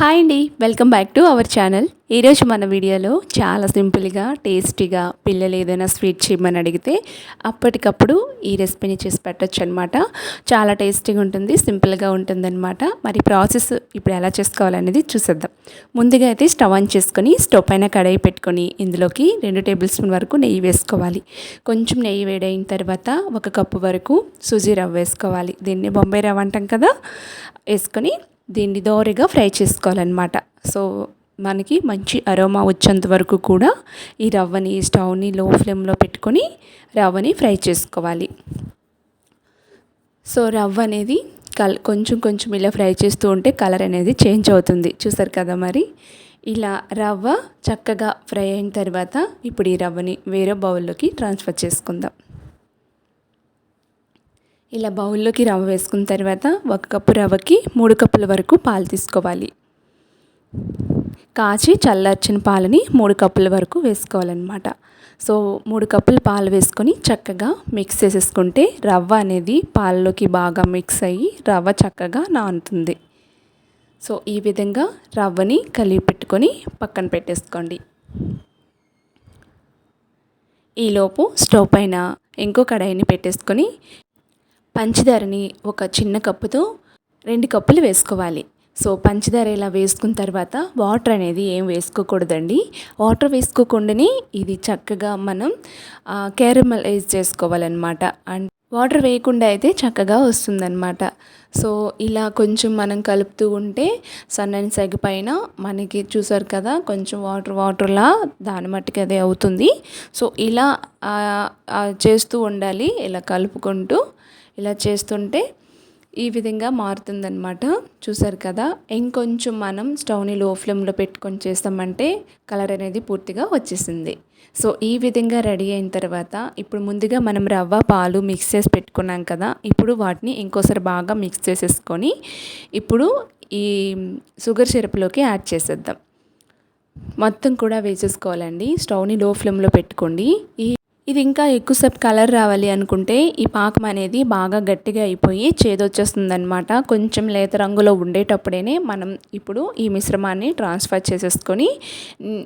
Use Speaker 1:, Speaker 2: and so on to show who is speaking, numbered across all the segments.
Speaker 1: Hi అండి welcome back to our channel. ఈరోజు మన వీడియోలో చాలా సింపుల్గా టేస్టీగా పిల్లలు ఏదైనా స్వీట్ చేయమని అడిగితే అప్పటికప్పుడు ఈ రెసిపీని చేసి పెట్టచ్చు అనమాట చాలా టేస్టీగా ఉంటుంది సింపుల్గా ఉంటుందన్నమాట. మరి ప్రాసెస్ ఇప్పుడు ఎలా చేసుకోవాలనేది చూసేద్దాం. ముందుగా అయితే స్టవ్ ఆన్ చేసుకొని స్టవ్ పైన కడాయి పెట్టుకొని ఇందులోకి రెండు టేబుల్ స్పూన్ వరకు నెయ్యి వేసుకోవాలి. కొంచెం నెయ్యి వేడైన తర్వాత ఒక కప్పు వరకు సుజీ రవ్వ వేసుకోవాలి. దీన్ని బొంబాయి రవ్వ అంటాం కదా వేసుకొని దీన్ని దోరగా ఫ్రై చేసుకోవాలన్నమాట. సో మనకి మంచి అరోమా వచ్చేంత వరకు కూడా ఈ రవ్వని స్టవ్ని లో ఫ్లేమ్లో పెట్టుకొని రవ్వని ఫ్రై చేసుకోవాలి. సో రవ్వ అనేది కల్ కొంచెం కొంచెం ఇలా ఫ్రై చేస్తూ ఉంటే కలర్ అనేది చేంజ్ అవుతుంది. చూసారు కదా మరి? ఇలా రవ్వ చక్కగా ఫ్రై అయిన తర్వాత ఇప్పుడు ఈ రవ్వని వేరే బౌల్లోకి ట్రాన్స్ఫర్ చేసుకుందాం. ఇలా బౌల్లోకి రవ్వ వేసుకున్న తర్వాత ఒక కప్పు రవ్వకి మూడు కప్పుల వరకు పాలు తీసుకోవాలి. కాచి చల్లార్చిన పాలని మూడు కప్పుల వరకు వేసుకోవాలన్నమాట. సో మూడు కప్పులు పాలు వేసుకొని చక్కగా మిక్స్ చేసేసుకుంటే రవ్వ అనేది పాలలోకి బాగా మిక్స్ అయ్యి రవ్వ చక్కగా నానుతుంది. సో ఈ విధంగా రవ్వని కలిపి పెట్టుకొని పక్కన పెట్టేసుకోండి. ఈలోపు స్టవ్ పైన ఇంకో కడాయిని పెట్టేసుకొని పంచదారని ఒక చిన్న కప్పుతో రెండు కప్పులు వేసుకోవాలి. సో పంచదార ఇలా వేసుకున్న తర్వాత వాటర్ అనేది ఏం వేసుకోకూడదండి. వాటర్ వేసుకోకుండానే ఇది చక్కగా మనం క్యారమలైజ్ చేసుకోవాలన్నమాట. అండ్ వాటర్ వేయకుండా అయితే చక్కగా వస్తుందన్నమాట. సో ఇలా కొంచెం మనం కలుపుతూ ఉంటే సన్నని సెగ పైన మనకి చూసారు కదా కొంచెం వాటర్ వాటర్లా దాని మట్టుకు అదే అవుతుంది. సో ఇలా చేస్తూ ఉండాలి. ఇలా కలుపుకుంటూ ఇలా చేస్తుంటే ఈ విధంగా మారుతుందనమాట చూసారు కదా? ఇంకొంచెం మనం స్టవ్ని లో ఫ్లేమ్లో పెట్టుకొని చేస్తామంటే కలర్ అనేది పూర్తిగా వచ్చేసింది. సో ఈ విధంగా రెడీ అయిన తర్వాత ఇప్పుడు ముందుగా మనం రవ్వ పాలు మిక్స్ చేసి పెట్టుకున్నాం కదా? ఇప్పుడు వాటిని ఇంకోసారి బాగా మిక్స్ చేసేసుకొని ఇప్పుడు ఈ షుగర్ సిరప్లోకి యాడ్ చేసేద్దాం. మొత్తం కూడా వేసేసుకోవాలండి. స్టవ్ని లో ఫ్లేమ్లో పెట్టుకోండి. ఈ ఇది ఇంకా ఎక్కువసేపు కలర్ రావాలి అనుకుంటే ఈ పాకం అనేది బాగా గట్టిగా అయిపోయి చేదొచ్చేస్తుంది అనమాట కొంచెం లేత రంగులో ఉండేటప్పుడే మనం ఇప్పుడు ఈ మిశ్రమాన్ని ట్రాన్స్ఫర్ చేసేసుకొని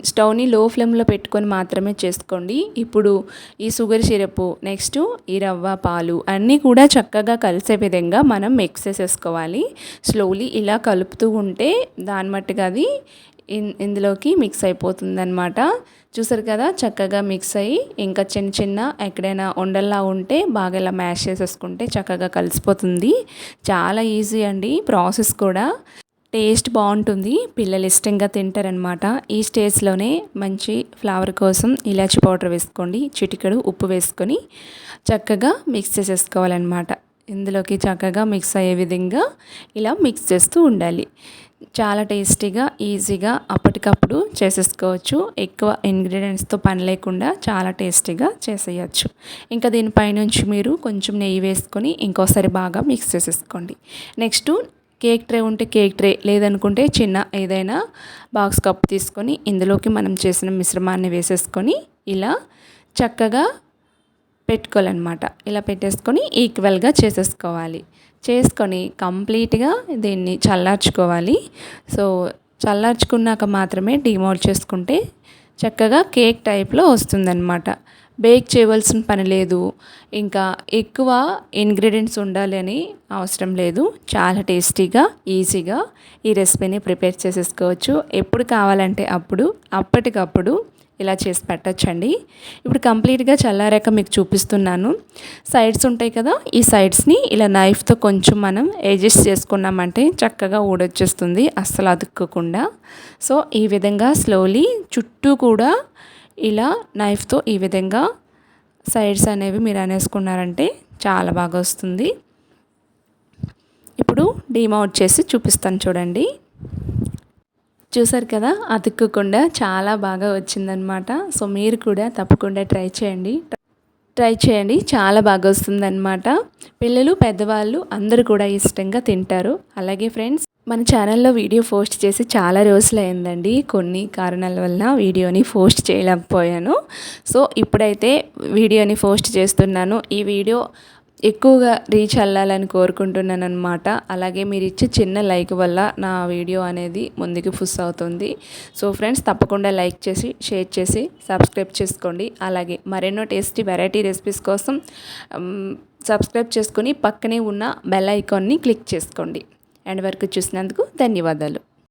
Speaker 1: స్టవ్ని లో ఫ్లేమ్లో పెట్టుకొని మాత్రమే చేసుకోండి. ఇప్పుడు ఈ షుగర్ సిరప్ నెక్స్ట్ ఈ రవ్వ పాలు అన్నీ కూడా చక్కగా కలిసే విధంగా మనం మిక్స్ చేసేసుకోవాలి. స్లోలీ ఇలా కలుపుతూ ఉంటే దాని మట్టుగా అది ఇందులోకి మిక్స్ అయిపోతుందన్నమాట. చూసారు కదా చక్కగా మిక్స్ అయ్యి ఇంకా చిన్న చిన్న ఎక్కడైనా ఉండల్లా ఉంటే బాగా ఇలా మ్యాష్ చేసేసుకుంటే చక్కగా కలిసిపోతుంది. చాలా ఈజీ అండి ప్రాసెస్ కూడా. టేస్ట్ బాగుంటుంది పిల్లలు ఇష్టంగా తింటారనమాట ఈ స్టేజ్లోనే మంచి ఫ్లవర్ కోసం ఇలాచి పౌడర్ వేసుకోండి చిటికెడు ఉప్పు వేసుకొని చక్కగా మిక్స్ చేసేసుకోవాలన్నమాట. ఇందులోకి చక్కగా మిక్స్ అయ్యే విధంగా ఇలా మిక్స్ చేస్తూ ఉండాలి. చాలా టేస్టీగా ఈజీగా అప్పటికప్పుడు చేసేసుకోవచ్చు. ఎక్కువ ఇంగ్రీడియంట్స్తో పని లేకుండా చాలా టేస్టీగా చేసేయచ్చు. ఇంకా దీనిపైనుంచి మీరు కొంచెం నెయ్యి వేసుకొని ఇంకోసారి బాగా మిక్స్ చేసేసుకోండి. నెక్స్ట్ కేక్ ట్రే ఉంటే కేక్ ట్రే లేదనుకుంటే చిన్న ఏదైనా బాక్స్ కప్ తీసుకొని ఇందులోకి మనం చేసిన మిశ్రమాన్ని వేసేసుకొని ఇలా చక్కగా పెట్టుకోవాలన్నమాట. ఇలా పెట్టేసుకొని ఈక్వల్గా చేసేసుకోవాలి. చేసుకొని కంప్లీట్గా దీన్ని చల్లార్చుకోవాలి. సో చల్లార్చుకున్నాక మాత్రమే డిమోల్డ్ చేసుకుంటే చక్కగా కేక్ టైప్లో వస్తుందన్నమాట. బేక్ చేయవలసిన పని లేదు. ఇంకా ఎక్కువ ఇంగ్రీడియంట్స్ ఉండాలి అని అవసరం లేదు. చాలా టేస్టీగా ఈజీగా ఈ రెసిపీని ప్రిపేర్ చేసేసుకోవచ్చు. ఎప్పుడు కావాలంటే అప్పుడు అప్పటికప్పుడు ఇలా చేసి పెట్టచ్చండి. ఇప్పుడు కంప్లీట్గా చల్లారాక మీకు చూపిస్తున్నాను. సైడ్స్ ఉంటాయి కదా ఈ సైడ్స్ని ఇలా నైఫ్తో కొంచెం మనం అడ్జస్ట్ చేసుకున్నామంటే చక్కగా ఊడొచ్చేస్తుంది అస్సలు అతుక్కకుండా. సో ఈ విధంగా స్లోలీ చుట్టూ కూడా ఇలా నైఫ్తో ఈ విధంగా సైడ్స్ అనేవి మీరు అనేసుకున్నారంటే చాలా బాగా వస్తుంది. ఇప్పుడు డీమౌట్ చేసి చూపిస్తాను చూడండి. చూసారు కదా అతుక్కకుండా చాలా బాగా వచ్చిందనమాట సో మీరు కూడా తప్పకుండా ట్రై చేయండి. ట్రై చేయండి చాలా బాగా వస్తుందన్నమాట. పిల్లలు పెద్దవాళ్ళు అందరూ కూడా ఇష్టంగా తింటారు. అలాగే ఫ్రెండ్స్ మన ఛానల్లో వీడియో పోస్ట్ చేసి చాలా రోజులు అయిందండి కొన్ని కారణాల వల్ల వీడియోని పోస్ట్ చేయలేకపోయాను. సో ఇప్పుడైతే వీడియోని పోస్ట్ చేస్తున్నాను. ఈ వీడియో ఎక్కువగా రీచ్ అల్లాలని కోరుకుంటున్నాను అనమాట అలాగే మీరు ఇచ్చే చిన్న లైక్ వల్ల నా వీడియో అనేది ముందుకు పుష్ అవుతుంది. సో ఫ్రెండ్స్ తప్పకుండా లైక్ చేసి షేర్ చేసి సబ్స్క్రైబ్ చేసుకోండి. అలాగే మరెన్నో టేస్టీ వెరైటీ రెసిపీస్ కోసం um, సబ్స్క్రైబ్ చేసుకొని పక్కనే ఉన్న బెల్ ఐకాన్ని క్లిక్ చేసుకోండి. అండ్ వరకు చూసినందుకు ధన్యవాదాలు.